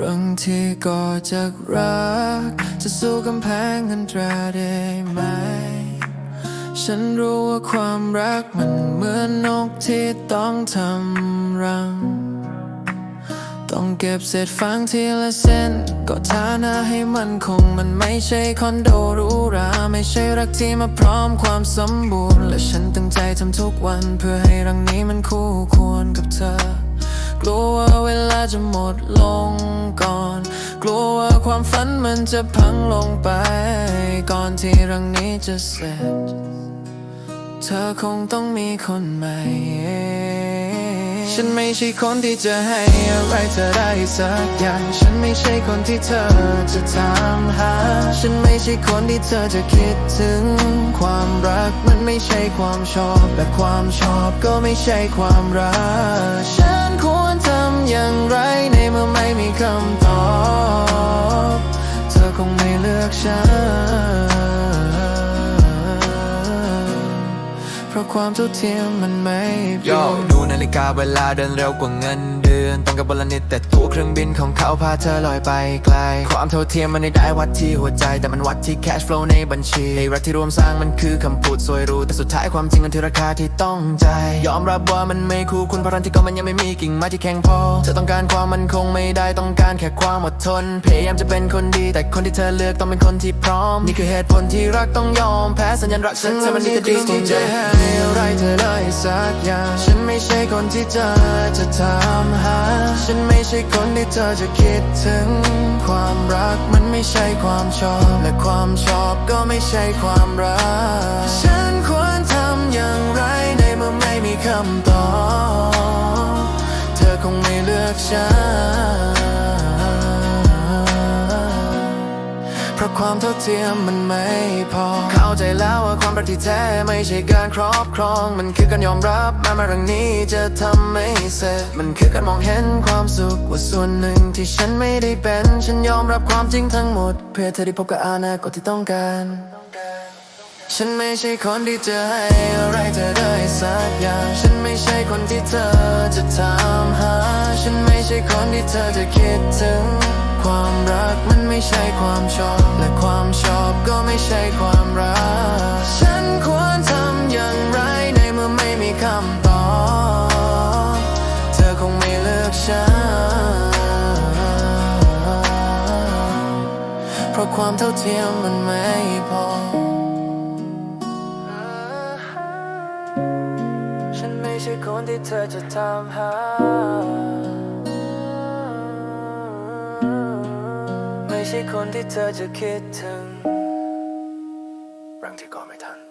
รื่องที่ก่อจากรัก จะสู้กำแพงอันตราได้ไหม ฉันรู้ว่าความรักมันเหมือนนกที่ต้องทำรัง ต้องเก็บเศษฟางทีละเส้น ก็ฐานะให้มันคงมันไม่ใช่คอนโดหรูหรา ไม่ใช่รักที่มาพร้อมความสมบูรณ์ และฉันตั้งใจทำทุกวัน เพื่อให้รังนี้มันคู่ควรกับเธอกลัวว่า จะหมดลงก่อน กลัวว่าความฝันมันจะพังลงไป ก่อนที่รังนี้จะเสร็จ เธอคงต้องมีคนใหม่ ฉันไม่ใช่คนที่จะให้อะไรเธอได้สักอย่าง ฉันไม่ใช่คนที่เธอจะถามหา ฉันไม่ใช่คนที่เธอจะคิดถึง ความรักมันไม่ใช่ความชอบ และความชอบก็ไม่ใช่ความรัก ไม่เลือกฉัน เพราะความเท่าเทียมมันไม่ยยงดูนาฬิกาเวลาเดินเร็วกว่าเงินเด นต้องกับวันลนิดแต่ตัวเครื่องบินของเขาพาเธอลอยไปไกล ความเท่าเทียมมันไม่ได้วัดที่หัวใจ แต่มันวัดที่ cash flow ในบัญชีไอ้รักที่รวมสร้างมันคือคำพูดสวยรู้ แต่สุดท้ายความจริงมันที่ราคาที่ต้องใจายยอมรับว่ามันไม่คู่คุณเพราะรันที่ก็มันยังไม่มีกิ่งไม้ที่แข็งพอเธอต้องการความมันคงไม่ได้ต้องการแค่ความอดทน พยายามจะเป็นคนดี แต่คนที่เธอเลือกต้องเป็นคนที่พร้อม นี่คือเหตุผลที่รักต้องยอมแพ้สัญญาณรักฉันเธอมันมีแต่ดีที่ที่จะจให้อะไรเธอได้สักอย่างฉันไม่ใช่คนที่เธอจะถามหาฉันไม่ใช่คนที่เธอจะคิดถึง ความรักมันไม่ใช่ความชอบ และความชอบก็ไม่ใช่ความรัก ฉันควรทำอย่างไรในเมื่อไม่มีคำตอบ เธอคงไม่เลือกฉัน ความเท่าเทียมมันไม่พอ เข้าใจแล้วว่าความรักที่แท้ไม่ใช่การครอบครอง มันคือการยอมรับแม้มาเรื่องนี้จะทำไม่เสร็จ มันคือการมองเห็นความสุขว่าส่วนหนึ่งที่ฉันไม่ได้เป็น ฉันยอมรับความจริงทั้งหมด เพื่อเธอได้พบกับอนาคตที่ต้องการฉันไม่ใช่คนที่จะให้อะไรเธอได้สักอย่าง ฉันไม่ใช่คนที่เธอจะถามหา ฉันไม่ใช่คนที่เธอจะคิดถึงความรัก ไม่ใช่ความชอบ และความชอบก็ไม่ใช่ความรัก ฉันควรทำอย่างไรในเมื่อไม่มีคำตอบ เธอคงไม่เลือกฉัน เพราะความเท่าเทียมมันไม่พอ ฉันไม่ใช่คนที่เธอจะทำหา ใช่คนที่เธอจะคิดถึงรังที่ก็ไม่ทัน